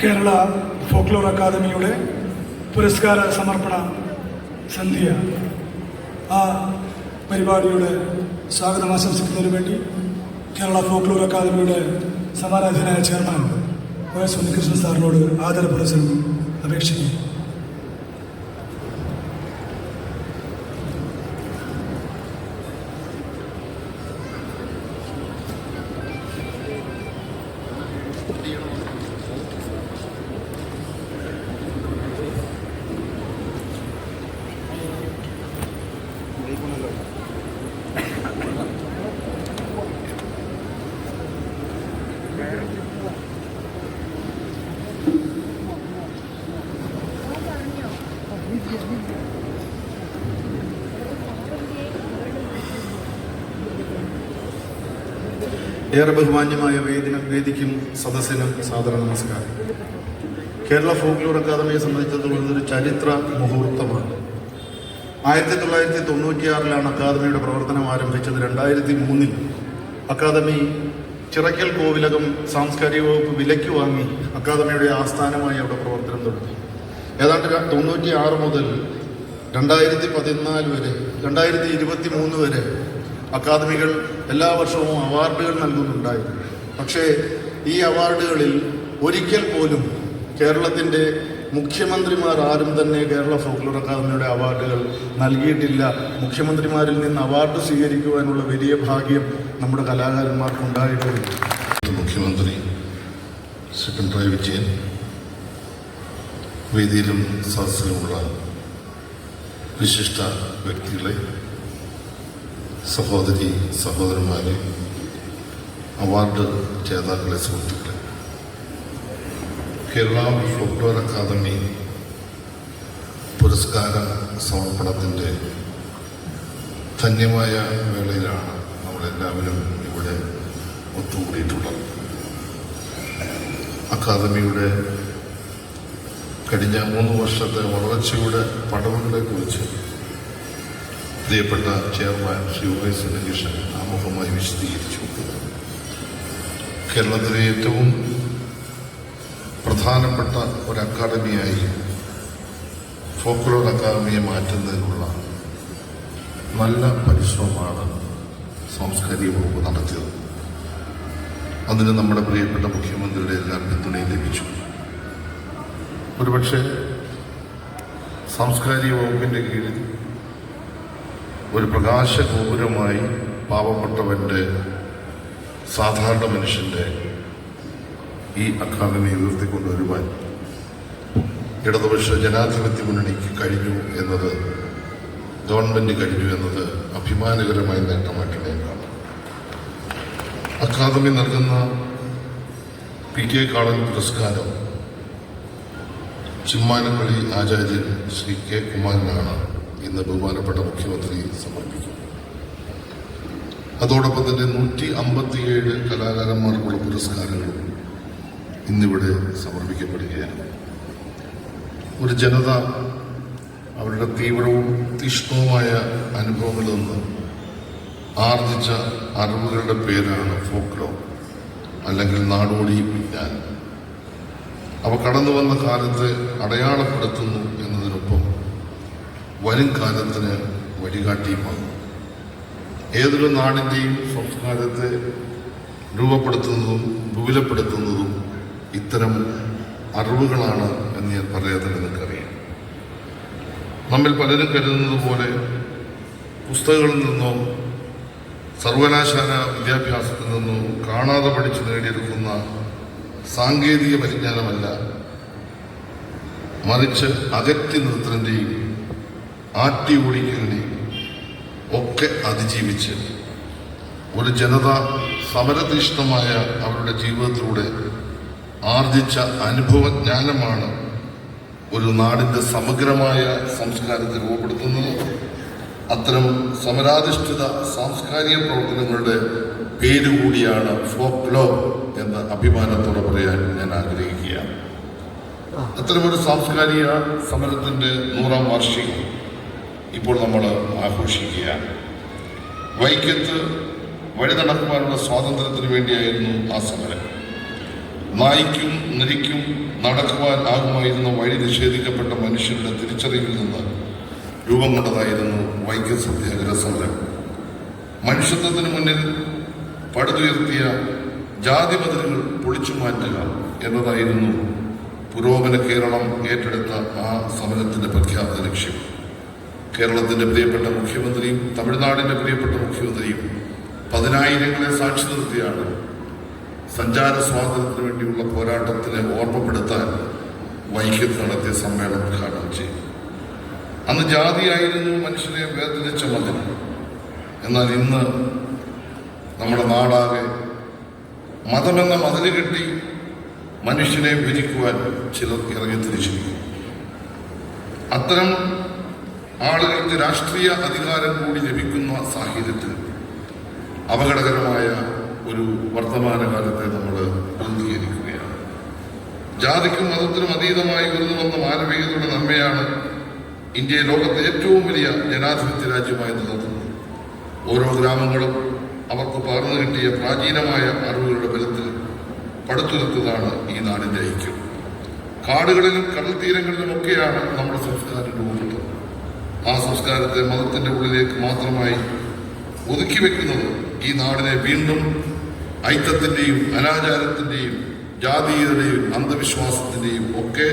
Kerala folklore അക്കാദമിയുടെ പുരസ്കാര സമർപ്പണ സന്ധ്യ. ആ പരിപാടിയുടെ സ്വാഗതം ആശംസിക്കുന്നതിന് വേണ്ടി കേരള ഫോക്ലോർ അക്കാദമിയുടെ സമാരാധനായ ചെയർമാൻ ഒ എസ് ഉണ്ണികൃഷ്ണൻ സാറിനോട് ആദരപുരസരം അപേക്ഷിക്കുന്നു. ഏറെ ബഹുമാന്യമായ വേദിനും വേദിക്കും സദസ്സിനും സാദര നമസ്കാരം. കേരള ഫോക്ലോർ അക്കാദമിയെ സംബന്ധിച്ചിടത്തോളം ഇതൊരു ചരിത്ര മുഹൂർത്തമാണ്. ആയിരത്തി തൊള്ളായിരത്തി തൊണ്ണൂറ്റിയാറിലാണ് അക്കാദമിയുടെ പ്രവർത്തനം ആരംഭിച്ചത്. രണ്ടായിരത്തി മൂന്നിൽ അക്കാദമി ചിറക്കൽ കോവിലകം സാംസ്കാരിക വകുപ്പ് വിലയ്ക്ക് വാങ്ങി അക്കാദമിയുടെ ആസ്ഥാനമായി അവിടെ പ്രവർത്തനം തുടങ്ങി. ഏതാണ്ട് തൊണ്ണൂറ്റി ആറ് മുതൽ രണ്ടായിരത്തി പതിനാല് വരെ രണ്ടായിരത്തി ഇരുപത്തി മൂന്ന് വരെ അക്കാദമികൾ എല്ലാ വർഷവും അവാർഡുകൾ നൽകുന്നുണ്ടായിരുന്നു പക്ഷേ ഈ അവാർഡുകളിൽ ഒരിക്കൽ പോലും കേരളത്തിന്റെ മുഖ്യമന്ത്രിമാർ ആരും തന്നെ കേരള ഫോക്ലോർ അക്കാദമിയുടെ അവാർഡുകൾ നൽകിയിട്ടില്ല. മുഖ്യമന്ത്രിമാരിൽ നിന്ന് അവാർഡ് സ്വീകരിക്കുവാനുള്ള വലിയ ഭാഗ്യം നമ്മുടെ കലാകാരന്മാർക്കുണ്ടായിട്ടുണ്ട്. മുഖ്യമന്ത്രി ശ്രീ പിണറായി വിജയൻ വേദിയിലും സദസ്സിലുമുള്ള വിശിഷ്ട വ്യക്തികളെ സഹോദരി സഹോദരന്മാരെ അവാർഡ് ജേതാക്കളെ സുഹൃത്തുക്കളെ. കേരള ഫോക്ലോർ അക്കാദമി പുരസ്കാര സമർപ്പണത്തിന്റെ ധന്യമായ വേളയിലാണ് നമ്മളെല്ലാവരും ഇവിടെ ഒത്തുകൂടിയിട്ടുള്ളത്. അക്കാദമിയുടെ കഴിഞ്ഞ മൂന്ന് വർഷത്തെ വളർച്ചയുടെ പടവുകളെക്കുറിച്ച് പ്രിയപ്പെട്ട chairman Shri O S Unnikrishnan ആമുഖമായി വിശദീകരിച്ചു. കേരളത്തിലെ ഏറ്റവും പ്രധാനപ്പെട്ട ഒരു അക്കാദമിയായി ഫോക്ലോർ അക്കാദമിയെ മാറ്റുന്നതിനുള്ള നല്ല പരിശ്രമമാണ് സാംസ്കാരിക വകുപ്പ് നടത്തിയത്. അതിന് നമ്മുടെ പ്രിയപ്പെട്ട മുഖ്യമന്ത്രിയുടെ എല്ലാ പിന്തുണയും ലഭിച്ചു. ഒരുപക്ഷെ സാംസ്കാരിക വകുപ്പിന്റെ കീഴിൽ ഒരു പ്രകാശ ഗോപുരമായി പാവപ്പെട്ടവന്റെ സാധാരണ മനുഷ്യന്റെ ഈ അക്കാദമി ഉയർത്തിക്കൊണ്ടുവരുവാൻ ഇടതുപക്ഷ ജനാധിപത്യ മുന്നണിക്ക് കഴിഞ്ഞു എന്നത് ഗവൺമെന്റ് കഴിഞ്ഞു എന്നത് അഭിമാനകരമായ നേട്ടമായിട്ട് അക്കാദമി നൽകുന്ന പി കെ കാളൻ പുരസ്കാരം ചിമ്മാനപ്പള്ളി ആചാര്യൻ ശ്രീ കെ കുമാരനാണ് ഇന്ന് ബഹുമാനപ്പെട്ട മുഖ്യമന്ത്രി സമർപ്പിക്കും. അതോടൊപ്പം തന്നെ നൂറ്റി അമ്പത്തിയേഴ് കലാകാരന്മാർക്കുള്ള പുരസ്കാരങ്ങളും ഇന്നിവിടെ സമർപ്പിക്കപ്പെടുകയാണ്. ഒരു ജനത അവരുടെ തീവ്രവും തീഷ്ണവുമായ അനുഭവങ്ങളിൽ നിന്ന് ആർജിച്ച അറിവുകളുടെ പേരാണ് ഫോക്ലോ അല്ലെങ്കിൽ നാടോടി വിജ്ഞാനം. അവ കടന്നു വന്ന കാലത്തെ അടയാളപ്പെടുത്തുന്നു വരും കാലത്തിന് വഴികാട്ടിയുമാകും ഏതൊരു നാടിന്റെയും സംസ്കാരത്തെ രൂപപ്പെടുത്തുന്നതും വിപുലപ്പെടുത്തുന്നതും ഇത്തരം അറിവുകളാണ് എന്ന് ഞാൻ പറയാതെ നിങ്ങൾക്കറിയാം. നമ്മൾ പലരും കരുതുന്നത് പോലെ പുസ്തകങ്ങളിൽ നിന്നോ സർവകലാശാല വിദ്യാഭ്യാസത്തിൽ നിന്നോ കാണാതെ പഠിച്ച് നേടിയെടുക്കുന്ന സാങ്കേതിക പരിജ്ഞാനമല്ല മറിച്ച് അകറ്റി നിർത്തലിന്റെയും ആട്ടി ഓടിക്കലിന്റെയും ഒക്കെ അതിജീവിച്ച് ഒരു ജനത സമരതീഷ്ണമായ അവരുടെ ജീവിതത്തിലൂടെ ആർജിച്ച അനുഭവജ്ഞാനമാണ് ഒരു നാടിന്റെ സമഗ്രമായ സംസ്കാരത്തെ രൂപപ്പെടുത്തുന്നത്. അത്തരം സമരാധിഷ്ഠിത സാംസ്കാരിക പ്രവർത്തനങ്ങളുടെ പേരുകൂടിയാണ് ഫോക്ക് ലോ എന്ന അഭിമാനത്തോടെ പറയാൻ ഞാൻ ആഗ്രഹിക്കുകയാണ്. അത്തരമൊരു സാംസ്കാരിക സമരത്തിന്റെ നൂറാം വാർഷികം ഇപ്പോൾ നമ്മൾ ആഘോഷിക്കുകയാണ്. വൈക്കത്ത് വഴി നടക്കുവാനുള്ള സ്വാതന്ത്ര്യത്തിന് വേണ്ടിയായിരുന്നു ആ സമരം. നായിക്കും നരിക്കും നടക്കുവാൻ ആകുമായിരുന്ന വഴി നിഷേധിക്കപ്പെട്ട മനുഷ്യരുടെ തിരിച്ചറിവിൽ നിന്ന് രൂപം കൊണ്ടതായിരുന്നു വൈക്കം സത്യാഗ്രഹ സമരം. മനുഷ്യത്വത്തിന് മുന്നിൽ പടുതുയർത്തിയ ജാതി മതിലുകൾ പൊളിച്ചു മാറ്റുക എന്നതായിരുന്നു പുരോഗമന കേരളം ഏറ്റെടുത്ത ആ സമരത്തിന്റെ പ്രഖ്യാപിത ലക്ഷ്യം. കേരളത്തിന്റെ പ്രിയപ്പെട്ട മുഖ്യമന്ത്രിയും തമിഴ്നാടിന്റെ പ്രിയപ്പെട്ട മുഖ്യമന്ത്രിയും പതിനായിരങ്ങളെ സാക്ഷി നിർത്തിയാണ് സഞ്ചാര സ്വാതന്ത്ര്യത്തിന് വേണ്ടിയുള്ള പോരാട്ടത്തിനെ ഓർമ്മപ്പെടുത്താൻ വൈക്കത്ത് നടത്തിയ സമ്മേളനം ഉദ്ഘാടനം ചെയ്തു അന്ന് ജാതിയായിരുന്നു മനുഷ്യനെ വേദനിച്ച മതി എന്നാൽ ഇന്ന് നമ്മുടെ നാടാകെ മതമെന്ന മതിൽ കെട്ടി മനുഷ്യനെ ഭരിക്കുവാൻ ചിലർ ഇറങ്ങി തിരിച്ചിരിക്കും അത്തരം ആളുകൾക്ക് രാഷ്ട്രീയ അധികാരം കൂടി ലഭിക്കുന്ന സാഹചര്യത്തിൽ അപകടകരമായ ഒരു വർത്തമാനകാലത്തെ നമ്മൾ അംഗീകരിക്കുകയാണ് ജാതിക്കും മതത്തിനും അതീതമായി ഉയർന്നു വന്ന മാനവികതയുടെ നന്മയാണ് ഇന്ത്യയെ ലോകത്തെ ഏറ്റവും വലിയ ജനാധിപത്യ രാജ്യമായി നിലനിർത്തുന്നത്. ഓരോ ഗ്രാമങ്ങളും അവർക്ക് പകർന്നു കിട്ടിയ പ്രാചീനമായ അറിവുകളുടെ ബലത്തിൽ പടുത്തുയർത്തതാണ് ഈ നാടിന്റെ ഐക്യം. കാടുകളിലും കടൽ തീരങ്ങളിലുമൊക്കെയാണ് നമ്മുടെ സംസ്കാരം രൂപപ്പെട്ടത്. ആ സംസ്കാരത്തെ മതത്തിന്റെ ഉള്ളിലേക്ക് മാത്രമായി ഒതുക്കി വെക്കുന്നത് ഈ നാടിനെ വീണ്ടും ഐക്യത്തിന്റെയും അനാചാരത്തിന്റെയും ജാതീയതയുടെയും അന്ധവിശ്വാസത്തിന്റെയും ഒക്കെ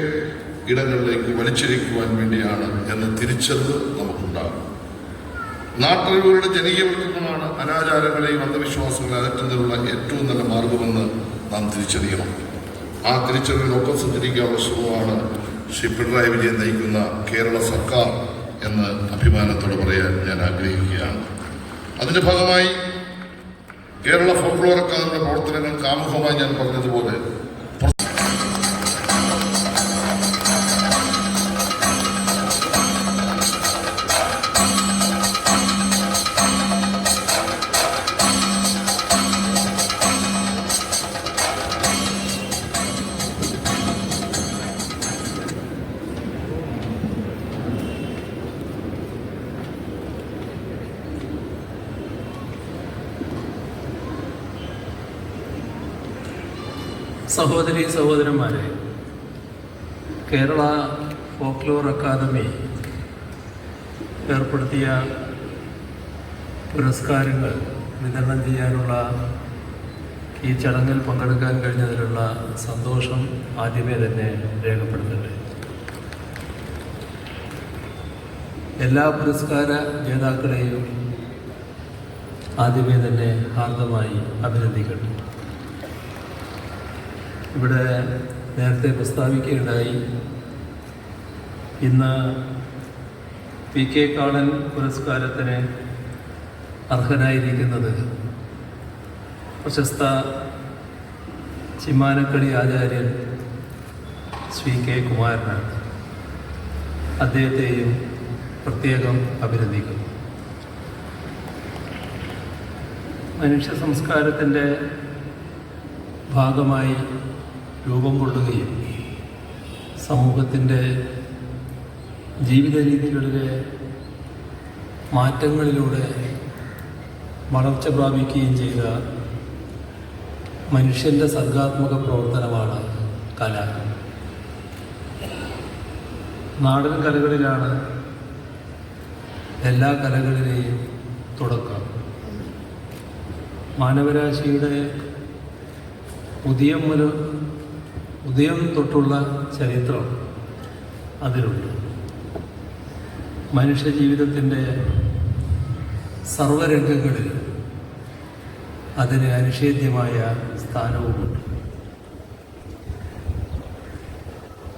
ഇടങ്ങളിലേക്ക് വലിച്ചിരിക്കുവാൻ വേണ്ടിയാണ് എന്ന് തിരിച്ചറിവ് നമുക്കുണ്ടാകും. നാട്ടറിവുകളുടെ ജനകീയവൽക്കരണമാണ് അനാചാരങ്ങളെയും അന്ധവിശ്വാസങ്ങളെ അകറ്റുന്നതിനുള്ള ഏറ്റവും നല്ല മാർഗമെന്ന് നാം തിരിച്ചറിയണം. ആ തിരിച്ചറിവിനൊപ്പം സഞ്ചരിക്കാനുള്ള ശ്രമമാണ് ശ്രീ പിണറായി വിജയൻ നയിക്കുന്ന കേരള സർക്കാർ. എന്ന് അഭിമാനത്തോടെ പറയാൻ ഞാൻ ആഗ്രഹിക്കുകയാണ്. അതിന്റെ ഭാഗമായി കേരള ഫോക്ലോർ അക്കാദമിയുടെ പ്രവർത്തനങ്ങൾക്ക് ആമുഖമായി ഞാൻ പറഞ്ഞതുപോലെ സഹോദരി സഹോദരന്മാരെ കേരള ഫോക്ലോർ അക്കാദമി ഏർപ്പെടുത്തിയ പുരസ്കാരങ്ങൾ വിതരണം ചെയ്യാനുള്ള ഈ ചടങ്ങിൽ പങ്കെടുക്കാൻ കഴിഞ്ഞതിലുള്ള സന്തോഷം ആദ്യമേ തന്നെ രേഖപ്പെടുത്തട്ടെ. എല്ലാ പുരസ്കാര ജേതാക്കളെയും ആദ്യമേ തന്നെ ഹാർദമായി അഭിനന്ദിക്കട്ടെ. ഇവിടെ നേരത്തെ പ്രസ്താവിക്കുകയുണ്ടായി. ഇന്ന് പി കെ കാളൻ പുരസ്കാരത്തിന് അർഹനായിരിക്കുന്നത് പ്രശസ്ത ചിമ്മാനക്കളി ആചാര്യൻ ശ്രീ കെ കുമാരനാണ്. അദ്ദേഹത്തെയും പ്രത്യേകം അഭിനന്ദിക്കുന്നു. മനുഷ്യ സംസ്കാരത്തിന്റെ ഭാഗമായി രൂപം കൊള്ളുകയും സമൂഹത്തിന്റെ ജീവിത രീതികളിലെ മാറ്റങ്ങളിലൂടെ വളർച്ച പ്രാപിക്കുകയും ചെയ്ത മനുഷ്യന്റെ സർഗാത്മക പ്രവർത്തനമാണ് കല. നാടൻ കലകളിലാണ് എല്ലാ കലകളിലെയും തുടക്കം. മാനവരാശിയുടെ പുതിയ ഉദയം തൊട്ടുള്ള ചരിത്രം അതിലുണ്ട്. മനുഷ്യ ജീവിതത്തിന്റെ സർവരംഗങ്ങളിൽ അതിന് അനിഷേധ്യമായ സ്ഥാനവുമുണ്ട്.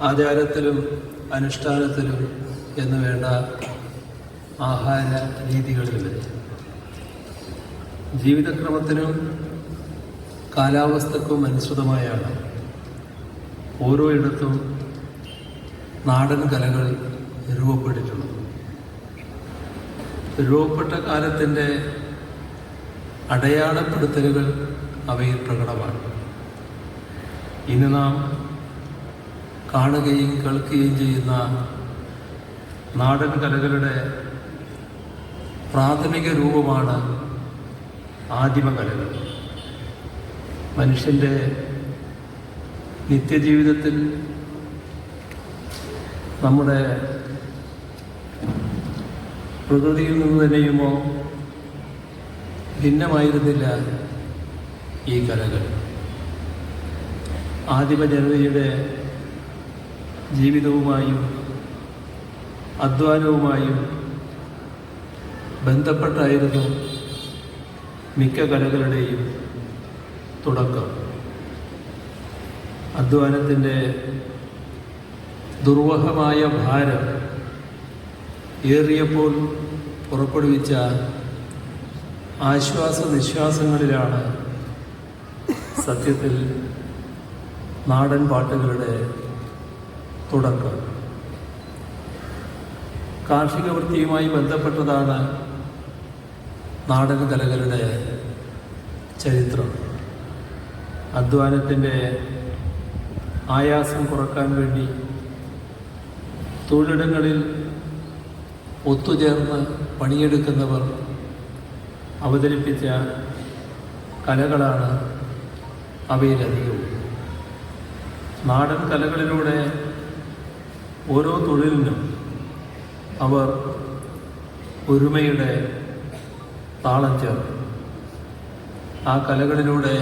ആചാരത്തിലും അനുഷ്ഠാനത്തിലും എന്ന് വേണ്ട ആഹാര രീതികളിൽ വരെ ജീവിതക്രമത്തിനും കാലാവസ്ഥക്കും അനുസൃതമായാണ് ഓരോ ഇടത്തും നാടൻ കലകൾ രൂപപ്പെട്ടിട്ടുള്ളത്. രൂപപ്പെട്ട കാലത്തിന്റെ അടയാളപ്പെടുത്തലുകൾ അവയിൽ പ്രകടമാണ്. ഇന്ന് നാം കാണുകയും കേൾക്കുകയും ചെയ്യുന്ന നാടൻ കലകളുടെ പ്രാഥമിക രൂപമാണ് ആദിമകലകൾ മനുഷ്യന്റെ നിത്യജീവിതത്തിൽ നമ്മുടെ പ്രകൃതിയിൽ നിന്ന് തന്നെയുമോ ഭിന്നമായിരുന്നില്ല ഈ കലകൾ. ആദിമ ജനതയുടെ ജീവിതവുമായും അധ്വാനവുമായും ബന്ധപ്പെട്ടായിരുന്നു മിക്ക കലകളുടെയും തുടക്കം. അധ്വാനത്തിന്റെ ദുർവഹമായ ഭാരം ഏറിയപ്പോൾ പുറപ്പെടുവിച്ച ആശ്വാസ നിശ്വാസങ്ങളിലാണ് സത്യത്തിൽ നാടൻ പാട്ടുകളുടെ തുടക്കം. കാർഷിക വൃത്തിയുമായി ബന്ധപ്പെട്ടതാണ് നാടൻ കലകളുടെ ചരിത്രം. അധ്വാനത്തിന്റെ ആയാസം കുറയ്ക്കാൻ വേണ്ടി തൊഴിലിടങ്ങളിൽ ഒത്തുചേർന്ന് പണിയെടുക്കുന്നവർ അവതരിപ്പിച്ച കലകളാണ് അവയിലധികവും നാടൻ കലകളിലൂടെ ഓരോ തൊഴിലിനും അവർ ഒരുമയുടെ താളം ചേർന്നു. ആ കലകളിലൂടെ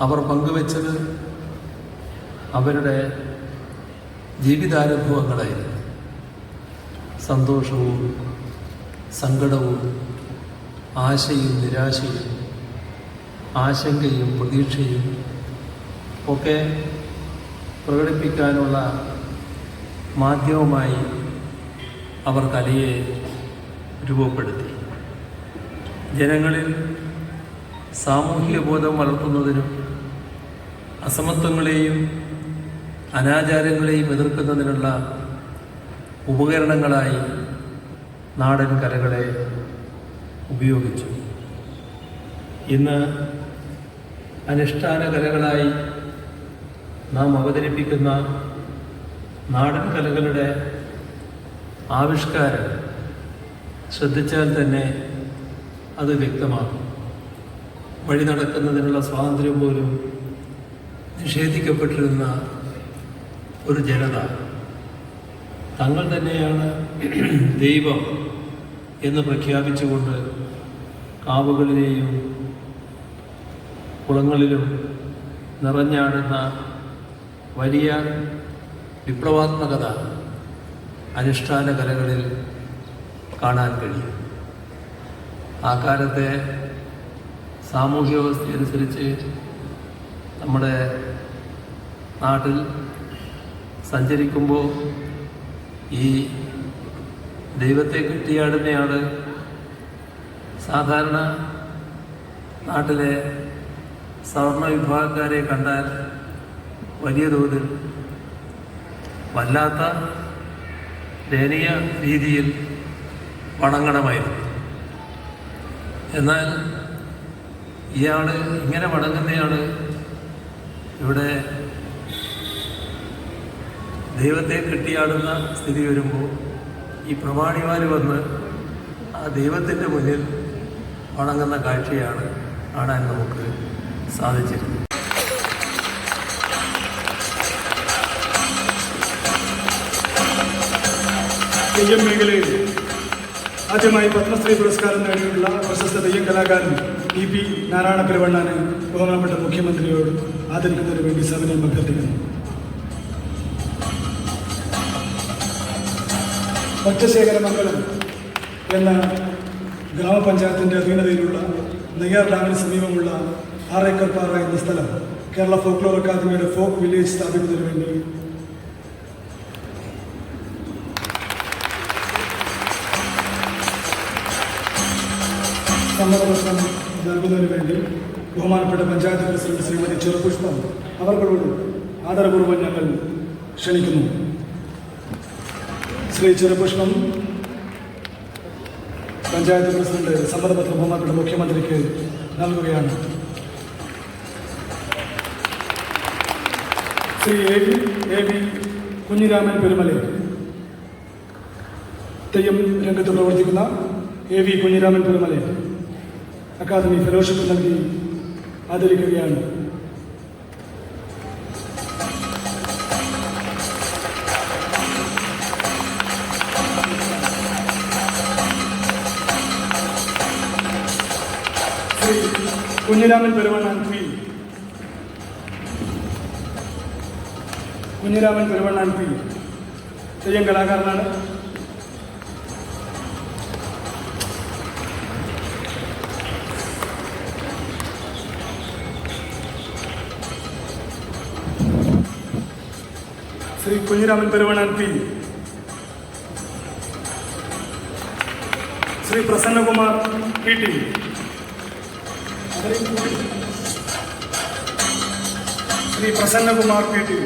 അവർ പങ്കുവച്ചത് അവരുടെ ജീവിതാനുഭവങ്ങളായിരുന്നു. സന്തോഷവും സങ്കടവും ആശയും നിരാശയും ആശങ്കയും പ്രതീക്ഷയും ഒക്കെ പ്രകടിപ്പിക്കാനുള്ള മാധ്യമമായി അവർ കലയെ രൂപപ്പെടുത്തി. ജനങ്ങളിൽ സാമൂഹിക ബോധം വളർത്തുന്നതിനും അസമത്വങ്ങളെയും അനാചാരങ്ങളെയും എതിർക്കുന്നതിനുള്ള ഉപകരണങ്ങളായി നാടൻ കലകളെ ഉപയോഗിച്ചു. ഇന്ന് അനുഷ്ഠാന കലകളായി നാം അവതരിപ്പിക്കുന്ന നാടൻ കലകളുടെ ആവിഷ്കാരം ശ്രദ്ധിച്ചാൽ തന്നെ അത് വ്യക്തമാകും. വഴി നടക്കുന്നതിനുള്ള സ്വാതന്ത്ര്യം പോലും നിഷേധിക്കപ്പെട്ടിരുന്ന ഒരു ജനത. തങ്ങൾ തന്നെയാണ് ദൈവം എന്ന് പ്രഖ്യാപിച്ചുകൊണ്ട് കാവുകളിലെയും കുളങ്ങളിലും നിറഞ്ഞാടുന്ന വലിയ വിപ്ലവാത്മകത അനുഷ്ഠാന കലകളിൽ കാണാൻ കഴിയും. ആ കാലത്തെ സാമൂഹ്യ നമ്മുടെ നാട്ടിൽ സഞ്ചരിക്കുമ്പോൾ ഈ ദൈവത്തെ കിട്ടിയാടുന്നയാൾ സാധാരണ നാട്ടിലെ സവർണ വിഭാഗക്കാരെ കണ്ടാൽ വലിയ തോതിൽ വല്ലാത്ത ദയനീയ രീതിയിൽ വണങ്ങണമായിരുന്നു. എന്നാൽ ഇയാൾ ഇങ്ങനെ വണങ്ങുന്നയാൾ ഇവിടെ ദൈവത്തെ കെട്ടിയാടുന്ന സ്ഥിതി വരുമ്പോൾ ഈ പ്രമാണിമാർ വന്ന് ആ ദൈവത്തിന്റെ മുന്നിൽ വണങ്ങുന്ന കാഴ്ചയാണ് കാണാൻ നമുക്ക് സാധിച്ചിരുന്നത്. തെയ്യം മേഖലയിൽ ആദ്യമായി പത്മശ്രീ പുരസ്കാരം നേടിയിട്ടുള്ള പ്രശസ്ത തെയ്യം കലാകാരൻ ഇ പി നാരായണ ബഹുമാനപ്പെട്ട മുഖ്യമന്ത്രിയോട് ആദരിക്കുന്നതിന് വേണ്ടി സവിനയം അഭ്യർത്ഥിക്കുന്നു. ഒറ്റശേഖരമംഗലം എന്ന ഗ്രാമപഞ്ചായത്തിന്റെ അധീനതയിലുള്ള നെയ്യാർ ഡാമിന് സമീപമുള്ള ആറേക്കർപ്പാറ എന്ന സ്ഥലം കേരള ഫോക്ലോർ അക്കാദമിയുടെ ഫോക്ക് വില്ലേജ് സ്ഥാപിക്കുന്നതിന് വേണ്ടി സമ്മതപത്രം നൽകുന്നതിന് വേണ്ടി ബഹുമാനപ്പെട്ട പഞ്ചായത്ത് പ്രസിഡന്റ് ശ്രീമതി ചെറുപുഷ്പം അവർകളോട് ആദരപൂർവം ഞങ്ങൾ ക്ഷണിക്കുന്നു. ശ്രീ ചെറുപുഷ്പം പഞ്ചായത്ത് പ്രസിഡന്റ് സമ്മതപത്രം ബഹുമാനപ്പെട്ട മുഖ്യമന്ത്രിക്ക് നൽകുകയാണ്. Shri A V A V Kunhiraman Perumala. Theyyam രംഗത്ത് പ്രവർത്തിക്കുന്ന A V Kunhiraman Perumala. Academy fellowship നൽകി ആദരിക്കുകയാണ്. കുഞ്ഞിരാമൻ പെരുവണ്ണാൻ പി. കുഞ്ഞിരാമൻ പെരുവണ്ണാൻ പി. തെയ്യം കലാകാരനാണ്. Shri Kunhiraman Peruvannan P. Shri Prasannakumar P T. Shri Prasannakumar P T